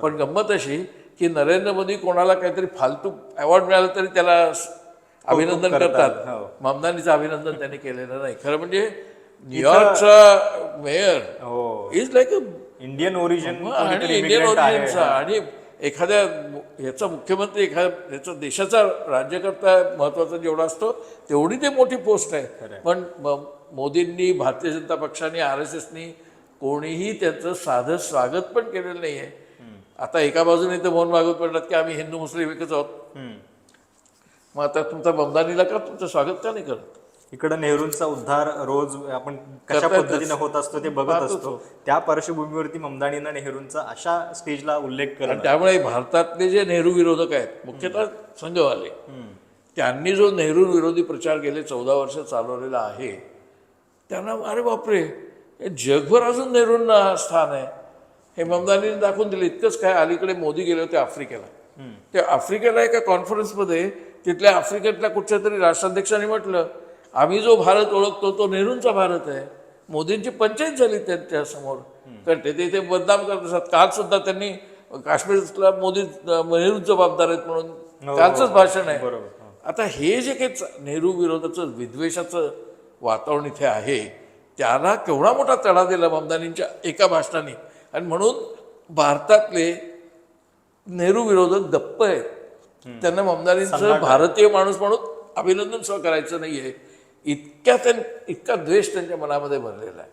पण गंमत अशी की नरेंद्र मोदी कोणाला काहीतरी फालतू अवॉर्ड मिळाला तरी त्याला अभिनंदन करतात, हो. ममदानीचं अभिनंदन त्यांनी केलेलं नाही. खरं म्हणजे न्यूयॉर्कचा mayor is like a Indian origin आणि इंडियन ओरिजिनचा आणि एखाद्या मु- याचा मुख्यमंत्री एखाद्या याचा देशाचा राज्यकर्ता महत्त्वाचा जेवढा असतो तेवढी ते मोठी पोस्ट आहे. पण मोदींनी भारतीय जनता पक्षाने आर एस एसनी कोणीही त्याचं साधं स्वागत पण केलेलं नाही आहे आता एका बाजूने तर मोहन भागवत म्हणतात की आम्ही हिंदू मुस्लिम एकच आहोत. मग आता तुमचा बमदानीला का तुमचं स्वागत का नाही करत? इकडं नेहरूंचा उद्धार रोज आपण कशा. पद्धतीने होत असतो ते बघत असतो. त्या पार्श्वभूमीवरती ममदानीनं नेहरूंचा अशा स्टेजला उल्लेख करणं त्यामुळे भारतातले जे नेहरू विरोधक आहेत मुख्यतः संघवाले त्यांनी जो नेहरू विरोधी प्रचार गेले चौदा वर्ष चालवलेला आहे त्यांना अरे बापरे जगभर अजून नेहरूंना स्थान आहे. हे ममदानीने दाखवून दिले इतकंच काय अलीकडे मोदी गेले होते आफ्रिकेला. ते आफ्रिकेला एका कॉन्फरन्समध्ये तिथल्या आफ्रिकेतल्या कुठच्या तरी राष्ट्राध्यक्षांनी म्हटलं आम्ही जो भारत ओळखतो तो नेहरूंचा भारत आहे. मोदींची पंचायत झाली त्यांच्यासमोर कारण ते ते इथे बदनाम करत असतात. काल सुद्धा त्यांनी काश्मीरला मोदी नेहरू जबाबदार आहेत म्हणून. कालचंच भाषण आहे. बरोबर हो. आता हे जे काही नेहरू विरोधाचं विद्वेषाचं वातावरण इथे आहे त्याला केवढा मोठा तडा दिला ममदानींच्या एका भाषणाने. आणि म्हणून भारतातले नेहरू विरोधक गप्प आहेत. त्यांना ममदानींचं भारतीय माणूस म्हणून अभिनंदन सुद्धा करायचं नाहीये. इतक्या त्यां इतका द्वेष त्यांच्या मनामध्ये भरलेला आहे.